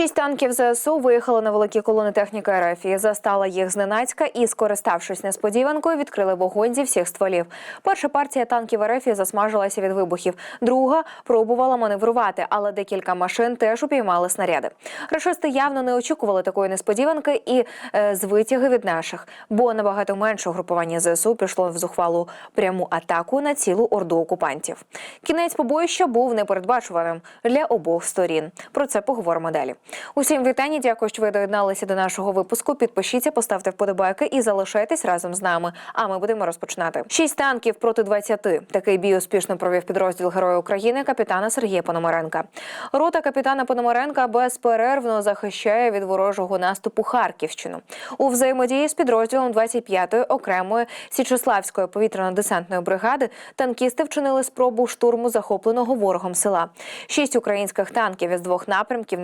Шість танків ЗСУ виїхали на великі колони техніки РФ застала їх зненацька і, скориставшись несподіванкою, відкрили вогонь зі всіх стволів. Перша партія танків РФ засмажилася від вибухів. Друга пробувала маневрувати, але декілька машин теж упіймали снаряди. Рашисти явно не очікували такої несподіванки і е, з витяги від наших, бо набагато менше угрупування ЗСУ пішло в зухвалу пряму атаку на цілу орду окупантів. Кінець побоїща був непередбачуваним для обох сторін. Про це поговоримо далі. Усім вітання. Дякую, що ви доєдналися до нашого випуску. Підпишіться, поставте вподобайки і залишайтесь разом з нами. А ми будемо розпочинати. Шість танків проти 20. Такий бій успішно провів підрозділ Героя України капітана Сергія Пономаренка. Рота капітана Пономаренка безперервно захищає від ворожого наступу Харківщину. У взаємодії з підрозділом 25-ї окремої Січеславської повітряно-десантної бригади танкісти вчинили спробу штурму захопленого ворогом села. Шість українських танків із двох напрямків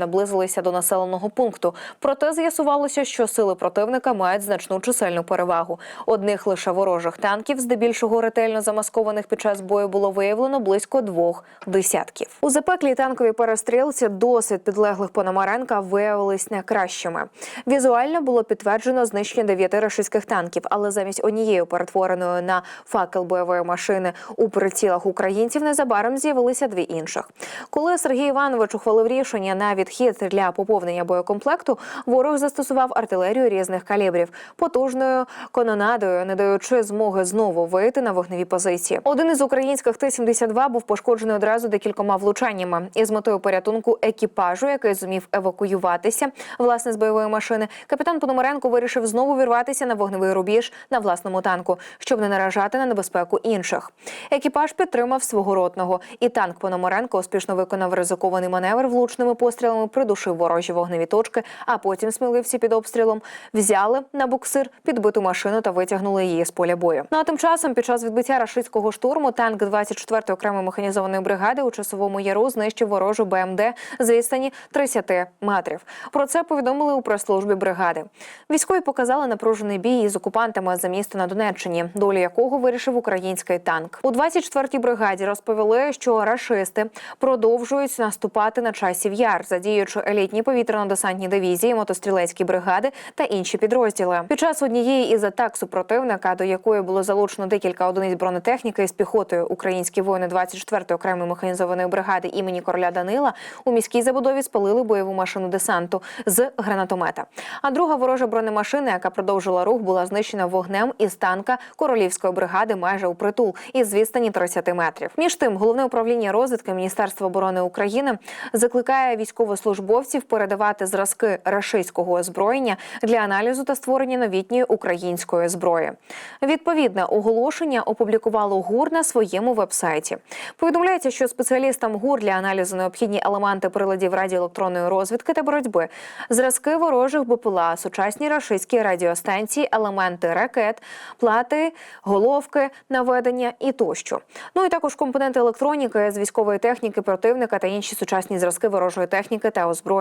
наблизилися до населеного пункту. Проте з'ясувалося, що сили противника мають значну чисельну перевагу. Одних лише ворожих танків, здебільшого ретельно замаскованих під час бою, було виявлено близько двох десятків. У запеклій танковій перестрілці досвід підлеглих Пономаренка виявились не кращими. Візуально було підтверджено знищення дев'яти рашистських танків, але замість однієї перетвореної на факел бойової машини у прицілах українців незабаром з'явилися дві інших. Коли Сергій Іванович ухвалив рішення на відхід для поповнення боєкомплекту, ворог застосував артилерію різних калібрів потужною кононадою, не даючи змоги знову вийти на вогневі позиції. Один із українських Т-72 був пошкоджений одразу декількома влучаннями. І з метою порятунку екіпажу, який зумів евакуюватися власне з бойової машини, капітан Пономаренко вирішив знову вірватися на вогневий рубіж на власному танку, щоб не наражати на небезпеку інших. Екіпаж підтримав свого ротного, і танк Пономаренко успішно виконав ризикований маневр влучними пострілами, придушив ворожі вогневі точки, а потім сміливці під обстрілом взяли на буксир підбиту машину та витягнули її з поля бою. Ну а тим часом, під час відбиття рашистського штурму, танк 24-ї окремої механізованої бригади у часовому яру знищив ворожу БМД з відстані 30 метрів. Про це повідомили у прес-службі бригади. Військові показали напружений бій із окупантами за місто на Донеччині, долю якого вирішив український танк. У 24-й бригаді розповіли, що рашисти продовжують наступати на часів яр, задіючи елітні повітряно-десантні дивізії, мотострілецькі бригади та інші підрозділи. Під час однієї із атак супротивника, до якої було залучено декілька одиниць бронетехніки з піхотою, українські воїни 24-ї окремої механізованої бригади імені короля Данила у міській забудові спалили бойову машину десанту з гранатомета. А друга ворожа бронемашина, яка продовжила рух, була знищена вогнем із танка королівської бригади майже у притул із відстані 30 метрів. Між тим, головне управління розвідки Міністерства оборони України закликає військовослужбовців передавати зразки рашистського озброєння для аналізу та створення новітньої української зброї. Відповідне оголошення опублікувало ГУР на своєму вебсайті. Повідомляється, що спеціалістам ГУР для аналізу необхідні елементи приладів радіоелектронної розвідки та боротьби, зразки ворожих БПЛА, сучасні рашистські радіостанції, елементи ракет, плати, головки наведення і тощо. Ну і також компоненти електроніки з військової техніки противника та інші сучасні зразки ворожої техніки та озброєння.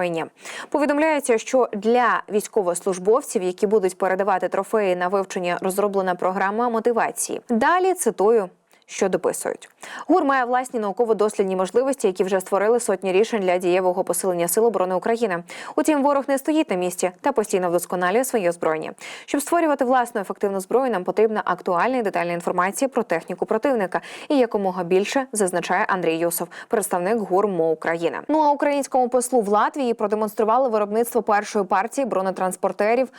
Повідомляється, що для військовослужбовців, які будуть передавати трофеї на вивчення, розроблена програма мотивації. Далі цитую. Що дописують, ГУР має власні науково-дослідні можливості, які вже створили сотні рішень для дієвого посилення сил оборони України. Утім, ворог не стоїть на місці та постійно вдосконалює своє озброєння. Щоб створювати власну ефективну зброю, нам потрібна актуальна і детальна інформація про техніку противника і якомога більше зазначає Андрій Юсов, представник ГУР МО України. Ну а українському послу в Латвії продемонстрували виробництво першої партії бронетранспортерів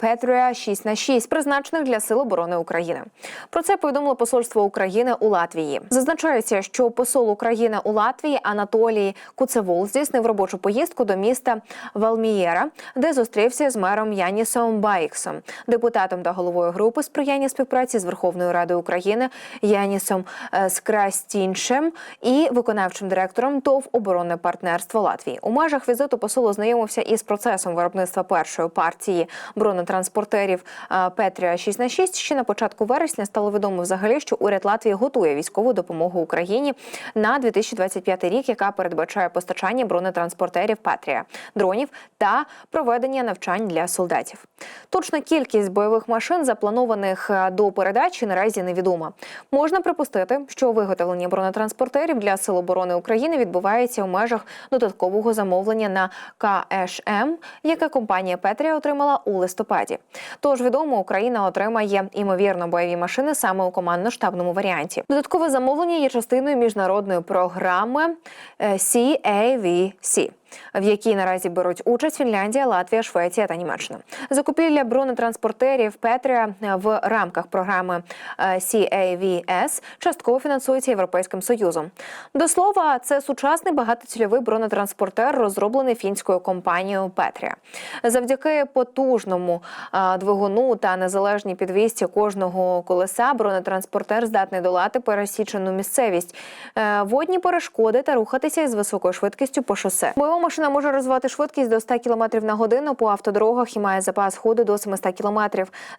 Петрія 6 на 6 призначених для сил оборони України. Про це повідомило посольство України у Латвії. Зазначається, що посол України у Латвії Анатолій Куцевол здійснив робочу поїздку до міста Валмієра, де зустрівся з мером Янісом Байксом, депутатом та головою групи сприяння співпраці з Верховною Радою України Янісом е, Скрастіншем і виконавчим директором ТОВ оборонне партнерство Латвії. У межах візиту посол ознайомився із процесом виробництва першої партії бронетранспортерів е, Петрія 6 на 6 Ще на початку вересня стало відомо взагалі, що уряд Латвії готує військову допомогу Україні на 2025 рік, яка передбачає постачання бронетранспортерів Патрія, дронів та проведення навчань для солдатів. Точна кількість бойових машин, запланованих е, до передачі, наразі невідома. Можна припустити, що виготовлення бронетранспортерів для Сил оборони України відбувається у межах додаткового замовлення на КШМ, яке компанія Петрія отримала у листопаді. Тож відомо, Україна отримає імовірно бойові машини саме у командно-штабному варіанті. Додаткове замовлення є частиною міжнародної програми е, CAVC в якій наразі беруть участь Фінляндія, Латвія, Швеція та Німеччина. Закупівля бронетранспортерів Петрія в рамках програми е, CAVS частково фінансується Європейським Союзом. До слова, це сучасний багатоцільовий бронетранспортер, розроблений фінською компанією Петрія. Завдяки потужному е, двигуну та незалежній підвісті кожного колеса бронетранспортер здатний долати пересічену місцевість, е, водні перешкоди та рухатися із високою швидкістю по шосе. Машина може розвивати швидкість до 100 км на годину по автодорогах і має запас ходу до 700 км.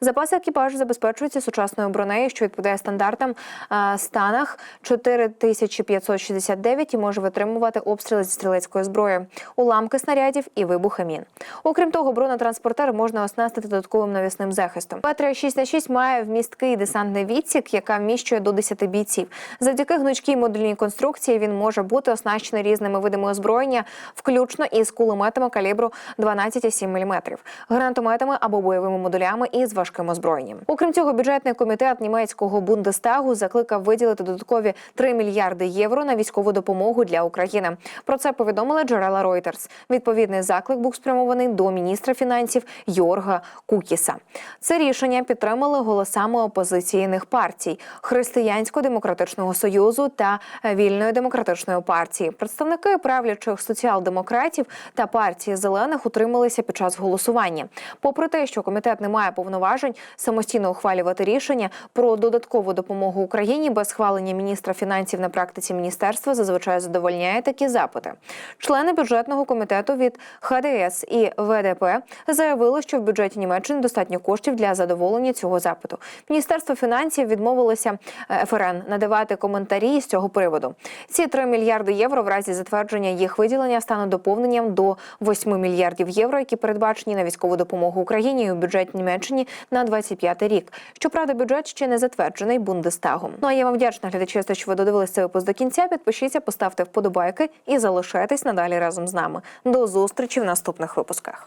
Запас екіпажу забезпечується сучасною бронею, що відповідає стандартам а, станах 4569 і може витримувати обстріли зі стрілецької зброї, уламки снарядів і вибухи мін. Окрім того, бронетранспортер можна оснастити додатковим навісним захистом. Петрія 6 на 6 має вмісткий десантний відсік, яка вміщує до 10 бійців. Завдяки гнучкій модульній конструкції він може бути оснащений різними видами озброєння, включно із кулеметами калібру 12,7 мм, гранатометами або бойовими модулями із важким озброєнням. Окрім цього, бюджетний комітет німецького Бундестагу закликав виділити додаткові 3 мільярди євро на військову допомогу для України. Про це повідомили джерела Reuters. Відповідний заклик був спрямований до міністра фінансів Йорга Кукіса. Це рішення підтримали голосами опозиційних партій Християнсько-демократичного союзу та Вільної демократичної партії. Представники правлячих соціал-демократів та партії зелених утрималися під час голосування. Попри те, що комітет не має повноважень самостійно ухвалювати рішення про додаткову допомогу Україні без схвалення міністра фінансів на практиці міністерства зазвичай задовольняє такі запити. Члени бюджетного комітету від ХДС і ВДП заявили, що в бюджеті Німеччини достатньо коштів для задоволення цього запиту. Міністерство фінансів відмовилося е, ФРН надавати коментарі з цього приводу. Ці 3 мільярди євро в разі затвердження їх виділення стануть доповненням до 8 мільярдів євро, які передбачені на військову допомогу Україні у бюджеті Німеччині на 25 рік. Щоправда, бюджет ще не затверджений Бундестагом. Ну а я вам вдячна глядачі, що ви додивилися цей випуск до кінця. Підпишіться, поставте вподобайки і залишайтесь надалі разом з нами. До зустрічі в наступних випусках.